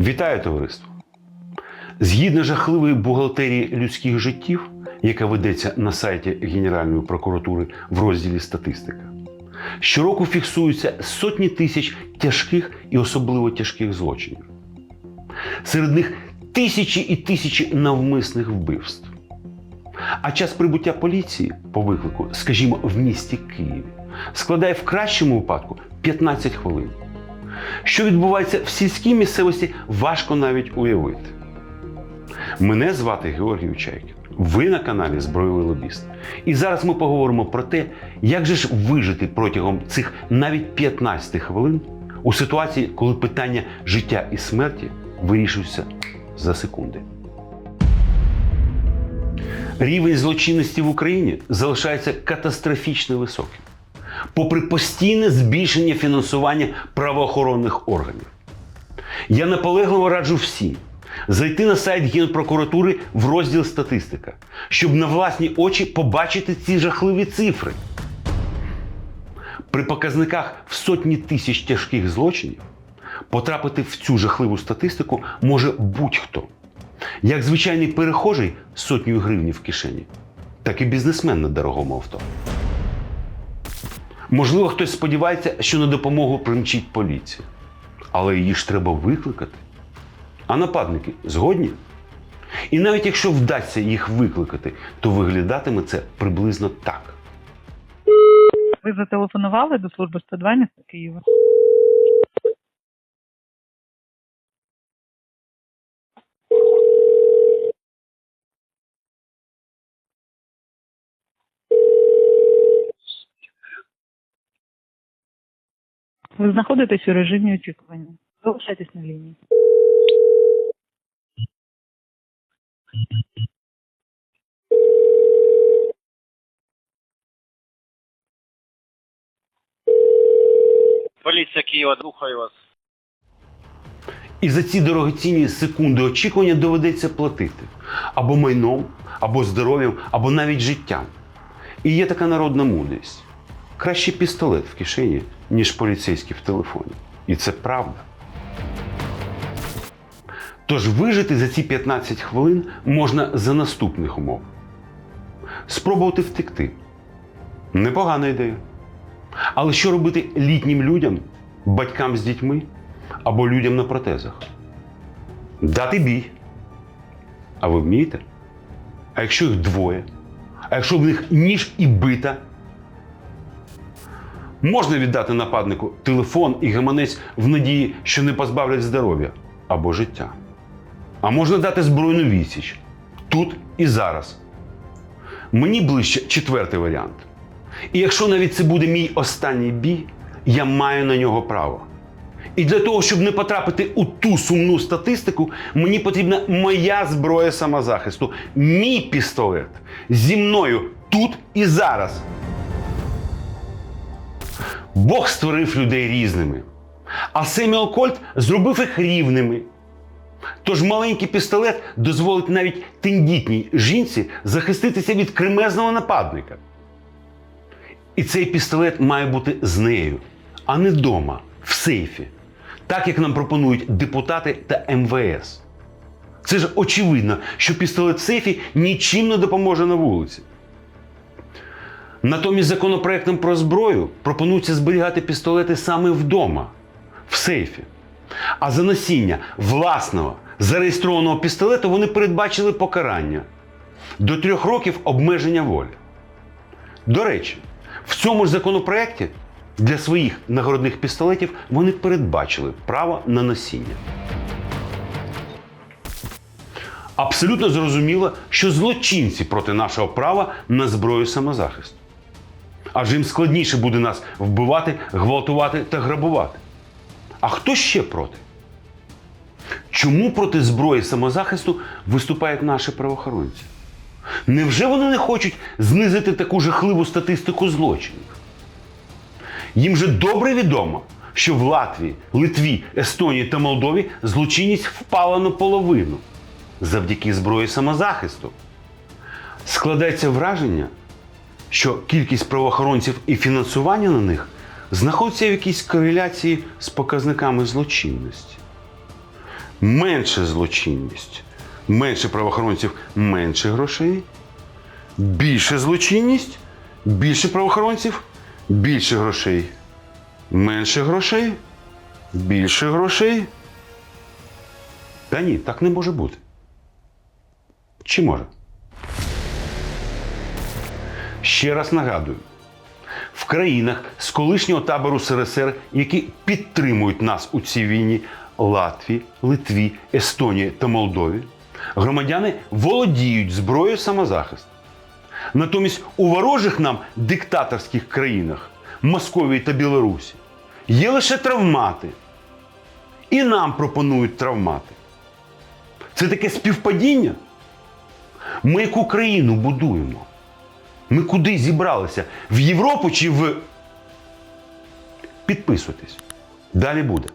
Вітаю товариство! Згідно жахливої бухгалтерії людських життів, яка ведеться на сайті Генеральної прокуратури в розділі Статистика, щороку фіксуються сотні тисяч тяжких і особливо тяжких злочинів. Серед них тисячі і тисячі навмисних вбивств. А час прибуття поліції по виклику, скажімо, в місті Києві, складає в кращому випадку 15 хвилин. Що відбувається в сільській місцевості, важко навіть уявити. Мене звати Георгій Учайкін. Ви на каналі Збройовий Лобіст. І зараз ми поговоримо про те, як же ж вижити протягом цих навіть 15 хвилин у ситуації, коли питання життя і смерті вирішуються за секунди. Рівень злочинності в Україні залишається катастрофічно високим, попри постійне збільшення фінансування правоохоронних органів. Я наполегливо раджу всім зайти на сайт Генпрокуратури в розділ Статистика, щоб на власні очі побачити ці жахливі цифри. При показниках в сотні тисяч тяжких злочинів потрапити в цю жахливу статистику може будь-хто. Як звичайний перехожий з сотнею гривень в кишені, так і бізнесмен на дорогому авто. Можливо, хтось сподівається, що на допомогу примчить поліція. Але її ж треба викликати. А нападники згодні? І навіть якщо вдасться їх викликати, то виглядатиме це приблизно так. Ви зателефонували до служби 102 міста Києва? Ви знаходитесь у режимі очікування. Залишайтесь на лінії. Поліція Києва, слухаю вас. І за ці дорогоцінні секунди очікування доведеться платити або майном, або здоров'ям, або навіть життям. І є така народна мудрість: краще пістолет в кишені, ніж поліцейський в телефоні. І це правда. Тож вижити за ці 15 хвилин можна за наступних умов: спробувати втекти. Непогана ідея. Але що робити літнім людям, батькам з дітьми або людям на протезах? Дати бій. А ви вмієте? А якщо їх двоє? А якщо в них ніж і бита? Можна віддати нападнику телефон і гаманець в надії, що не позбавлять здоров'я або життя. А можна дати збройну відсіч тут і зараз. Мені ближче четвертий варіант. І якщо навіть це буде мій останній бій, я маю на нього право. І для того, щоб не потрапити у ту сумну статистику, мені потрібна моя зброя самозахисту, мій пістолет зі мною тут і зараз. Бог створив людей різними, а Семіал Кольт зробив їх рівними. Тож маленький пістолет дозволить навіть тендітній жінці захиститися від кремезного нападника. І цей пістолет має бути з нею, а не вдома, в сейфі, так як нам пропонують депутати та МВС. Це ж очевидно, що пістолет в сейфі нічим не допоможе на вулиці. Натомість законопроектом про зброю пропонується зберігати пістолети саме вдома, в сейфі. А за носіння власного зареєстрованого пістолету вони передбачили покарання до трьох років обмеження волі. До речі, в цьому ж законопроекті для своїх нагородних пістолетів вони передбачили право на носіння. Абсолютно зрозуміло, що злочинці проти нашого права на зброю самозахисту. Адже їм складніше буде нас вбивати, гвалтувати та грабувати. А хто ще проти? Чому проти зброї самозахисту виступають наші правоохоронці? Невже вони не хочуть знизити таку жахливу статистику злочинів? Їм же добре відомо, що в Латвії, Литві, Естонії та Молдові злочинність впала на половину завдяки зброї самозахисту. Складається враження, що кількість правоохоронців і фінансування на них знаходиться в якійсь кореляції з показниками злочинності. менше злочинність, менше правоохоронців, менше грошей, більше злочинність, більше правоохоронців, більше грошей, менше грошей, більше грошей. Та ні, так не може бути. Чи може? Ще раз нагадую: в країнах з колишнього табору СРСР, які підтримують нас у цій війні Латвії, Литві, Естонії та Молдові, громадяни володіють зброєю самозахисту. Натомість у ворожих нам диктаторських країнах Московії та Білорусі є лише травмати. І нам пропонують травмати. Це таке співпадіння. Ми яку країну будуємо? Ми куди зібралися? В Європу чи в. Підписуйтесь. Далі буде.